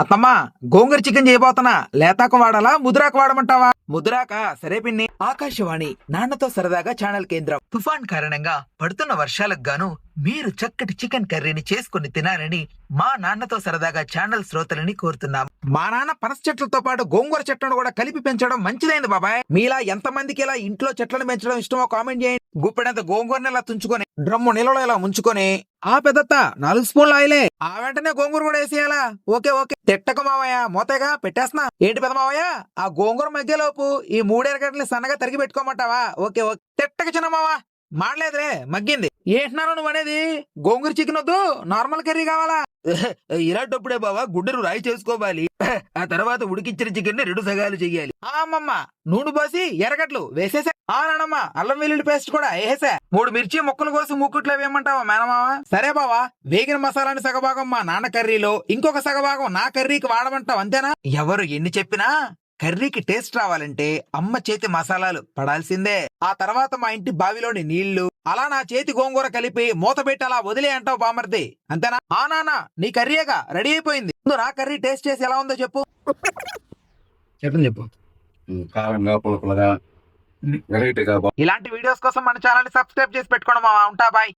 అత్తమ్మా గోంగూర చికెన్ చేయబోతున్నా. లేతాకు వాడాలా ముద్రాకు వాడమంటావా? ముద్రాక? సరే పిన్ని. ఆకాశవాణి నాన్నతో సరదాగా ఛానల్ కేంద్రం. తుఫాన్ కారణంగా పడుతున్న వర్షాలకు గాను మీరు చక్కటి చికెన్ కర్రీని చేసుకుని తినాలని మా నాన్నతో సరదాగా ఛానల్ శ్రోతలని కోరుతున్నాం. మా నాన్న పనస చెట్లతో పాటు గోంగూర చెట్లను కూడా కలిపి పెంచడం మంచిదైంది బాబాయ్. మీలా ఎంతమందికి ఇలా ఇంట్లో చెట్లను పెంచడం ఇష్టమో కామెంట్ చేయండి. గుప్పెడంత గోంగూరని ఇలా తుంచుకొని డ్రమ్ము నీళ్ళలో ఇలా ముంచుకొని ఆ పెద్దత్త నాలుగు స్పూన్లు ఆయిలే. ఆ వెంటనే గోంగూర కూడా వేసేయాలా? Okay okay. తిట్టక మావయ్య మోతేగా పెట్టేస్తున్నా. ఏంటి పెద్ద మావయ్య? ఆ గోంగూర మధ్యలోపు ఈ మూడెరగడ్డలు సన్నగా తరిగి పెట్టుకోమంటావా? Okay okay. తిట్టక చిన్న మావా. మాడలేదులే మగ్గింది. ఏంటున్నాను నువ్వు అనేది? గోంగూర చికెన్ వద్దు నార్మల్ కర్రీ కావాలా? ఇలాంటప్పుడే బావా గుడ్డను రాయి చేసుకోవాలి. ఆ తర్వాత ఉడికించిన చికెన్ని రెండు సగాలు చెయ్యాలి. ఆ అమ్మమ్మ నూనె పోసి ఎర్రగడ్డలు వేసేసా ఆ నానమ్మ అల్లం వెల్లుల్లి పేస్ట్ కూడా వేసా మూడు మిర్చి ముక్కలు కోసి మూకుట్లో వేయమంటావా మేనమావా? సరే బావా వేగిన మసాలాని సగభాగం మా నాన్న కర్రీలో ఇంకొక సగభాగం నా కర్రీకి వాడమంటావు అంతేనా? ఎవరు ఎన్ని చెప్పినా కర్రీకి టేస్ట్ రావాలంటే అమ్మ చేతి మసాలాలు పడాల్సిందే. ఆ తర్వాత మా ఇంటి బావిలోని నీళ్ళు అలా నా చేతి గోంగూర కలిపి మూత పెట్టి అలా వదిలే అంటావు బామర్ది అంతేనా? ఆ నాన్న నీ కర్రీగా రెడీ అయిపోయింది. ముందు నా కర్రీ టేస్ట్ చేసి ఎలా ఉందో చెప్పు. చెప్పండి చెప్పు. కారంగా పులపులగా ఇలాంటి వీడియోస్ కోసం మన ఛానల్ సబ్స్క్రైబ్ చేసి పెట్టుకోవడం ఉంటా బాయ్.